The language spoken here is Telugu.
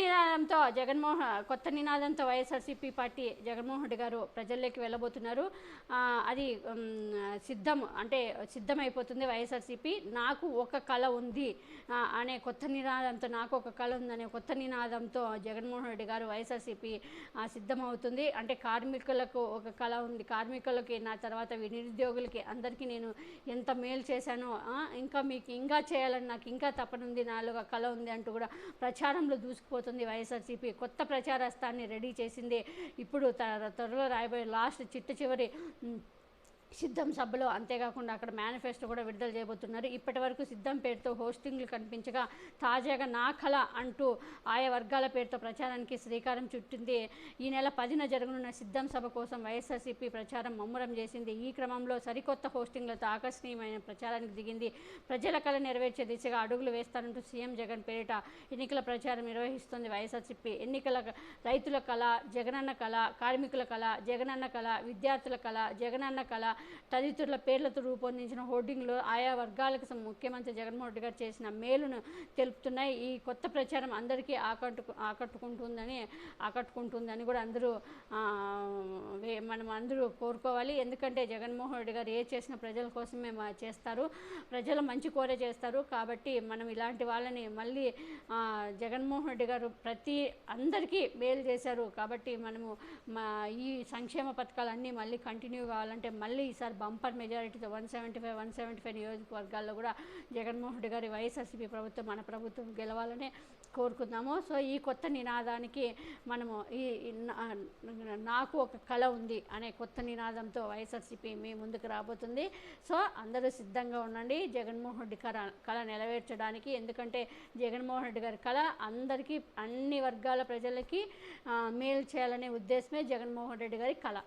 నినాదంతో జగన్మోహన్ కొత్త నినాదంతో వైఎస్ఆర్సీపీ పార్టీ జగన్మోహన్ రెడ్డి గారు ప్రజల్లోకి వెళ్ళబోతున్నారు. అది సిద్ధం అంటే సిద్ధమైపోతుంది వైఎస్ఆర్సీపీ. నాకు ఒక కళ ఉంది అనే కొత్త నినాదంతో నాకు ఒక కళ ఉందనే కొత్త నినాదంతో జగన్మోహన్ రెడ్డి గారు వైఎస్ఆర్సీపీ సిద్ధమవుతుంది. అంటే కార్మికులకు ఒక కళ ఉంది. కార్మికులకి నా తర్వాత నిరుద్యోగులకి అందరికీ నేను ఎంత మేలు చేశానో ఇంకా మీకు ఇంకా చేయాలని నాకు ఇంకా తపనుంది నాలో కళ ఉంది అంటూ కూడా ప్రచారంలో దూసుకుపోతుంది వైఎస్ఆర్సీపీ. కొత్త ప్రచారస్తాన్ని రెడీ చేసింది. ఇప్పుడు త- త్వరలో రాయబోయే లాస్ట్ చిట్ట చివరి సిద్ధం సభలో అంతేకాకుండా అక్కడ మేనిఫెస్టో కూడా విడుదల చేయబోతున్నారు. ఇప్పటి వరకు సిద్ధం పేరుతో హోస్టింగ్లు కనిపించగా తాజాగా నా కళ అంటూ ఆయా వర్గాల పేరుతో ప్రచారానికి శ్రీకారం చుట్టింది. ఈ నెల పదిన జరగనున్న సిద్ధం సభ కోసం వైఎస్ఆర్సీపీ ప్రచారం ముమ్మరం చేసింది. ఈ క్రమంలో సరికొత్త హోస్టింగ్లతో ఆకర్షణీయమైన ప్రచారానికి దిగింది. ప్రజల కళ నెరవేర్చే దిశగా అడుగులు వేస్తానంటూ సీఎం జగన్ పేరిట ఎన్నికల ప్రచారం నిర్వహిస్తోంది వైఎస్ఆర్సీపీ. ఎన్నికల రైతుల కళ జగనన్న కళ కార్మికుల కళ జగనన్న కళ విద్యార్థుల కళ జగనన్న కళ తదితరుల పేర్లతో రూపొందించిన హోర్డింగ్లు ఆయా వర్గాలకు ముఖ్యమంత్రి జగన్మోహన్ రెడ్డి గారు చేసిన మేలును తెలుపుతున్నాయి. ఈ కొత్త ప్రచారం అందరికీ ఆకట్టు ఆకట్టుకుంటుందని ఆకట్టుకుంటుందని కూడా అందరూ వే- మనం అందరూ కోరుకోవాలి. ఎందుకంటే జగన్మోహన్ రెడ్డి గారు ఏ చేసిన ప్రజల కోసమే మా- చేస్తారు. ప్రజల మంచి కోరే చేస్తారు. కాబట్టి మనం ఇలాంటి వాళ్ళని మళ్ళీ జగన్మోహన్ రెడ్డి గారు ప్రతి అందరికీ మేలు చేశారు. కాబట్టి మనము మా ఈ సంక్షేమ పథకాలన్నీ మళ్ళీ కంటిన్యూ కావాలంటే మళ్ళీ ఈసారి బంపర్ మెజారిటీతో one seventy five one seventy five నియోజకవర్గాల్లో కూడా జగన్మోహన్ రెడ్డి గారి వైఎస్ఆర్సీపీ ప్రభుత్వం మన ప్రభుత్వం గెలవాలని కోరుకుందాము. సో ఈ కొత్త నినాదానికి మనము ఈ నాకు ఒక కళ ఉంది అనే కొత్త నినాదంతో వైఎస్ఆర్సీపీ మీ ముందుకు రాబోతుంది. సో అందరూ సిద్ధంగా ఉండండి. జగన్మోహన్ రెడ్డి కళ కళ నెరవేర్చడానికి ఎందుకంటే జగన్మోహన్ రెడ్డి గారి కళ అందరికీ అన్ని వర్గాల ప్రజలకి మేలు చేయాలనే ఉద్దేశమే జగన్మోహన్ రెడ్డి గారి కళ.